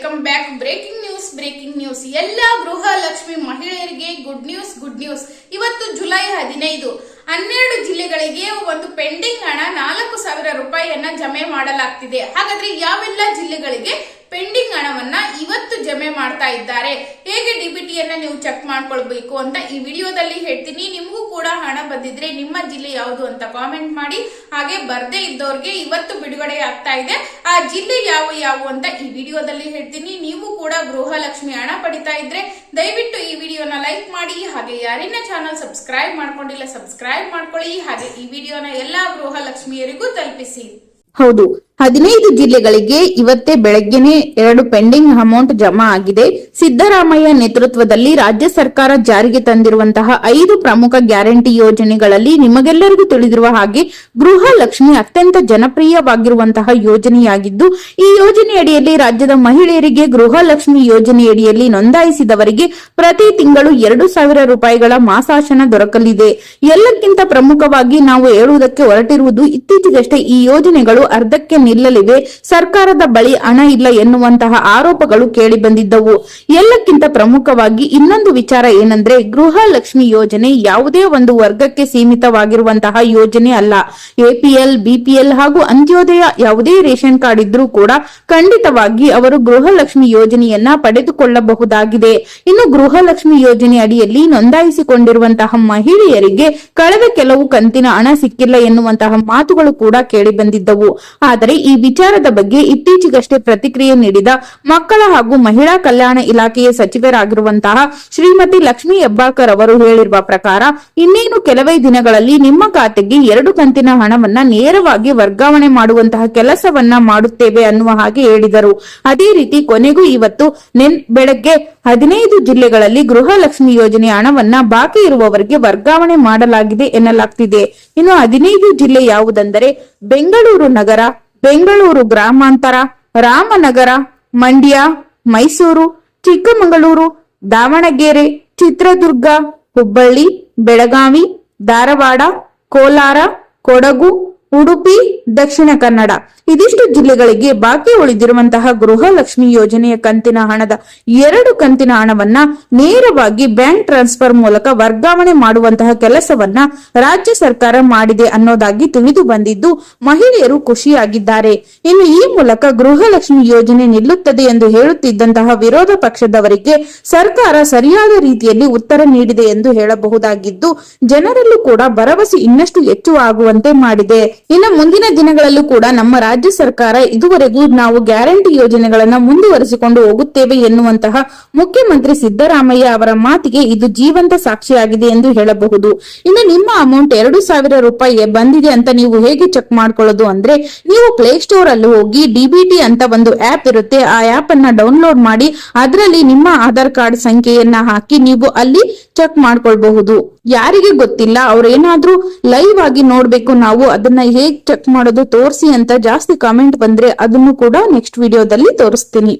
Welcome back breaking news breaking news ಎಲ್ಲ ಗೃಹ ಲಕ್ಷ್ಮಿ ಮಹಿಳೆಯರಿಗೆ good news good news ಇವತ್ತು July ಹದಿನೈದು. ಹನ್ನೆರಡು ಜಿಲ್ಲೆಗಳಿಗೆ ಒಂದು ಪೆಂಡಿಂಗ್ ಹಣ ನಾಲ್ಕು ಸಾವಿರ ರೂಪಾಯಿಯನ್ನ ಜಮೆ ಮಾಡಲಾಗ್ತಿದೆ. ಹಾಗಾದ್ರೆ ಯಾವೆಲ್ಲ ಜಿಲ್ಲೆಗಳಿಗೆ ಪೆಂಡಿಂಗ್ ಹಣವನ್ನ ಇವತ್ತು ಜಮೆ ಮಾಡ್ತಾ ಇದ್ದಾರೆ. ಹೇಗೆ ಡಿಬಿಟಿಯನ್ನ ನೀವು ಚೆಕ್ ಮಾಡ್ಕೊಳ್ಬೇಕು ಅಂತ ಈ ವಿಡಿಯೋದಲ್ಲಿ ಹೇಳ್ತೀನಿ. ನಿಮಗೂ ಕೂಡ ಹಣ ಬಂದಿದ್ರೆ ನಿಮ್ಮ ಜಿಲ್ಲೆ ಯಾವುದು ಅಂತ ಕಾಮೆಂಟ್ ಮಾಡಿ. ಹಾಗೆ ಬರ್ದೇ ಇದ್ದವ್ರಿಗೆ ಇವತ್ತು ಬಿಡುಗಡೆ ಆಗ್ತಾ ಇದೆ. ಆ ಜಿಲ್ಲೆ ಯಾವ ಯಾವ ಅಂತ ಈ ವಿಡಿಯೋದಲ್ಲಿ ಹೇಳ್ತೀನಿ. ನೀವು ಕೂಡ ಗೃಹಲಕ್ಷ್ಮಿ ಹಣ ಪಡಿತಾ ಇದ್ರೆ ದಯವಿಟ್ಟು ಈ ವಿಡಿಯೋನ ಲೈಕ್ ಮಾಡಿ. ಹಾಗೆ ಯಾರಿನ ಚಾನಲ್ ಸಬ್ಸ್ಕ್ರೈಬ್ ಮಾಡ್ಕೊಂಡಿಲ್ಲ ಸಬ್ಸ್ಕ್ರೈಬ್ ಮಾಡ್ಕೊಳ್ಳಿ. ಹಾಗೆ ಈ ವಿಡಿಯೋನ ಎಲ್ಲಾ ಗೃಹಲಕ್ಷ್ಮಿಯರಿಗೂ ತಲುಪಿಸಿ. ಹೌದು. ಹದಿನೈದು ಜಿಲ್ಲೆಗಳಿಗೆ ಇವತ್ತೇ ಬೆಳಗ್ಗೆನೆ ಎರಡು ಪೆಂಡಿಂಗ್ ಅಮೌಂಟ್ ಜಮಾ ಆಗಿದೆ. ಸಿದ್ದರಾಮಯ್ಯ ನೇತೃತ್ವದಲ್ಲಿ ರಾಜ್ಯ ಸರ್ಕಾರ ಜಾರಿಗೆ ತಂದಿರುವಂತಹ ಐದು ಪ್ರಮುಖ ಗ್ಯಾರಂಟಿ ಯೋಜನೆಗಳಲ್ಲಿ ನಿಮಗೆಲ್ಲರಿಗೂ ತಿಳಿದಿರುವ ಹಾಗೆ ಗೃಹ ಲಕ್ಷ್ಮಿ ಅತ್ಯಂತ ಜನಪ್ರಿಯವಾಗಿರುವಂತಹ ಯೋಜನೆಯಾಗಿದ್ದು, ಈ ಯೋಜನೆಯಡಿಯಲ್ಲಿ ರಾಜ್ಯದ ಮಹಿಳೆಯರಿಗೆ ಗೃಹ ಲಕ್ಷ್ಮಿ ಯೋಜನೆಯಡಿಯಲ್ಲಿ ನೋಂದಾಯಿಸಿದವರಿಗೆ ಪ್ರತಿ ತಿಂಗಳು ಎರಡು ಸಾವಿರ ರೂಪಾಯಿಗಳ ಮಾಸಾಶನ ದೊರಕಲಿದೆ. ಎಲ್ಲಕ್ಕಿಂತ ಪ್ರಮುಖವಾಗಿ ನಾವು ಹೇಳುವುದಕ್ಕೆ ಹೊರಟಿರುವುದು ಇತ್ತೀಚೆಗಷ್ಟೇ ಈ ಯೋಜನೆಗಳು ಅರ್ಧಕ್ಕೆ ನಿಲ್ಲಲಿವೆ. ಸರ್ಕಾರದ ಬಳಿ ಹಣ ಇಲ್ಲ ಎನ್ನುವಂತಹ ಆರೋಪಗಳು ಕೇಳಿ ಬಂದಿದ್ದವು. ಎಲ್ಲಕ್ಕಿಂತ ಪ್ರಮುಖವಾಗಿ ಇನ್ನೊಂದು ವಿಚಾರ ಏನಂದ್ರೆ, ಗೃಹ ಲಕ್ಷ್ಮಿ ಯೋಜನೆ ಯಾವುದೇ ಒಂದು ವರ್ಗಕ್ಕೆ ಸೀಮಿತವಾಗಿರುವಂತಹ ಯೋಜನೆ ಅಲ್ಲ. ಎಪಿಎಲ್ ಬಿಪಿಎಲ್ ಹಾಗೂ ಅಂತ್ಯೋದಯ ಯಾವುದೇ ರೇಷನ್ ಕಾರ್ಡ್ ಇದ್ರೂ ಕೂಡ ಖಂಡಿತವಾಗಿ ಅವರು ಗೃಹಲಕ್ಷ್ಮಿ ಯೋಜನೆಯನ್ನ ಪಡೆದುಕೊಳ್ಳಬಹುದಾಗಿದೆ. ಇನ್ನು ಗೃಹಲಕ್ಷ್ಮಿ ಯೋಜನೆ ಅಡಿಯಲ್ಲಿ ನೋಂದಾಯಿಸಿಕೊಂಡಿರುವಂತಹ ಮಹಿಳೆಯರಿಗೆ ಕಳೆದ ಕೆಲವು ಕಂತಿನ ಹಣ ಸಿಕ್ಕಿಲ್ಲ ಎನ್ನುವಂತಹ ಮಾತುಗಳು ಕೂಡ ಕೇಳಿ ಬಂದಿದ್ದವು. ಆದರೆ ಈ ವಿಚಾರದ ಬಗ್ಗೆ ಇತ್ತೀಚೆಗಷ್ಟೇ ಪ್ರತಿಕ್ರಿಯೆ ನೀಡಿದ ಮಕ್ಕಳ ಹಾಗೂ ಮಹಿಳಾ ಕಲ್ಯಾಣ ಇಲಾಖೆಯ ಸಚಿವರಾಗಿರುವಂತಹ ಶ್ರೀಮತಿ ಲಕ್ಷ್ಮೀ ಹೆಬ್ಬಾಳ್ಕರ್ ಅವರು ಹೇಳಿರುವ ಪ್ರಕಾರ, ಇನ್ನೇನು ಕೆಲವೇ ದಿನಗಳಲ್ಲಿ ನಿಮ್ಮ ಖಾತೆಗೆ ಎರಡು ಕಂತಿನ ಹಣವನ್ನ ನೇರವಾಗಿ ವರ್ಗಾವಣೆ ಮಾಡುವಂತಹ ಕೆಲಸವನ್ನ ಮಾಡುತ್ತೇವೆ ಅನ್ನುವ ಹಾಗೆ ಹೇಳಿದರು. ಅದೇ ರೀತಿ ಕೊನೆಗೂ ಇವತ್ತು ಬೆಳಗ್ಗೆ ಹದಿನೈದು ಜಿಲ್ಲೆಗಳಲ್ಲಿ ಗೃಹಲಕ್ಷ್ಮಿ ಯೋಜನೆ ಹಣವನ್ನ ಬಾಕಿ ಇರುವವರಿಗೆ ವರ್ಗಾವಣೆ ಮಾಡಲಾಗಿದೆ ಎನ್ನಲಾಗ್ತಿದೆ. ಇನ್ನು ಹದಿನೈದು ಜಿಲ್ಲೆ ಯಾವುದೆಂದರೆ ಬೆಂಗಳೂರು ನಗರ ಬೆಂಗಳೂರು ಗ್ರಾಮಾಂತರ ರಾಮನಗರ ಮಂಡ್ಯ ಮೈಸೂರು ಚಿಕ್ಕಮಗಳೂರು ದಾವಣಗೆರೆ ಚಿತ್ರದುರ್ಗ ಹುಬ್ಬಳ್ಳಿ ಬೆಳಗಾವಿ ಧಾರವಾಡ ಕೋಲಾರ ಕೊಡಗು ಉಡುಪಿ, ದಕ್ಷಿಣ ಕನ್ನಡ. ಇದಿಷ್ಟು ಜಿಲ್ಲೆಗಳಿಗೆ ಬಾಕಿ ಉಳಿದಿರುವಂತಹ ಗೃಹಲಕ್ಷ್ಮಿ ಯೋಜನೆಯ ಕಂತಿನ ಹಣದ ಎರಡು ಕಂತಿನ ಹಣವನ್ನ ನೇರವಾಗಿ ಬ್ಯಾಂಕ್ ಟ್ರಾನ್ಸ್ಫರ್ ಮೂಲಕ ವರ್ಗಾವಣೆ ಮಾಡುವಂತಹ ಕೆಲಸವನ್ನ ರಾಜ್ಯ ಸರ್ಕಾರ ಮಾಡಿದೆ ಅನ್ನೋದಾಗಿ ತಿಳಿದು ಬಂದಿದ್ದು ಮಹಿಳೆಯರು ಖುಷಿಯಾಗಿದ್ದಾರೆ. ಇನ್ನು ಈ ಮೂಲಕ ಗೃಹಲಕ್ಷ್ಮಿ ಯೋಜನೆ ನಿಲ್ಲುತ್ತದೆ ಎಂದು ಹೇಳುತ್ತಿದ್ದಂತಹ ವಿರೋಧ ಪಕ್ಷದವರಿಗೆ ಸರ್ಕಾರ ಸರಿಯಾದ ರೀತಿಯಲ್ಲಿ ಉತ್ತರ ನೀಡಿದೆ ಎಂದು ಹೇಳಬಹುದಾಗಿದ್ದು, ಜನರಲ್ಲೂ ಕೂಡ ಭರವಸೆ ಇನ್ನಷ್ಟು ಹೆಚ್ಚು ಆಗುವಂತೆ ಮಾಡಿದೆ. ಇನ್ನು ಮುಂದಿನ ದಿನಗಳಲ್ಲೂ ಕೂಡ ನಮ್ಮ ರಾಜ್ಯ ಸರ್ಕಾರ ಇದುವರೆಗೂ ನಾವು ಗ್ಯಾರಂಟಿ ಯೋಜನೆಗಳನ್ನ ಮುಂದುವರೆಸಿಕೊಂಡು ಹೋಗುತ್ತೇವೆ ಎನ್ನುವಂತಹ ಮುಖ್ಯಮಂತ್ರಿ ಸಿದ್ದರಾಮಯ್ಯ ಅವರ ಮಾತಿಗೆ ಇದು ಜೀವಂತ ಸಾಕ್ಷಿಯಾಗಿದೆ ಎಂದು ಹೇಳಬಹುದು. ಇನ್ನು ನಿಮ್ಮ ಅಮೌಂಟ್ ಎರಡು ಸಾವಿರ ರೂಪಾಯಿ ಬಂದಿದೆ ಅಂತ ನೀವು ಹೇಗೆ ಚೆಕ್ ಮಾಡ್ಕೊಳ್ಳೋದು ಅಂದ್ರೆ ನೀವು ಪ್ಲೇ ಸ್ಟೋರ್ ಅಲ್ಲಿ ಹೋಗಿ ಡಿಬಿಟಿ ಅಂತ ಒಂದು ಆಪ್ ಇರುತ್ತೆ. ಆ ಆಪ್ ಅನ್ನ ಡೌನ್ಲೋಡ್ ಮಾಡಿ ಅದರಲ್ಲಿ ನಿಮ್ಮ ಆಧಾರ್ ಕಾರ್ಡ್ ಸಂಖ್ಯೆಯನ್ನ ಹಾಕಿ ನೀವು ಅಲ್ಲಿ ಚೆಕ್ ಮಾಡ್ಕೊಳ್ಬಹುದು. ಯಾರಿಗೆ ಗೊತ್ತಿಲ್ಲ ಅವ್ರೇನಾದ್ರೂ ಲೈವ್ ಆಗಿ ನೋಡ್ಬೇಕು, ನಾವು ಅದನ್ನ ಹೇಗ್ ಚೆಕ್ ಮಾಡೋದು, ತೋರಿಸಿ ಅಂತ ಜಾಸ್ತಿ ಕಾಮೆಂಟ್ ಬಂದ್ರೆ ಅದನ್ನು ಕೂಡ ನೆಕ್ಸ್ಟ್ ವಿಡಿಯೋದಲ್ಲಿ ತೋರಿಸ್ತೀನಿ.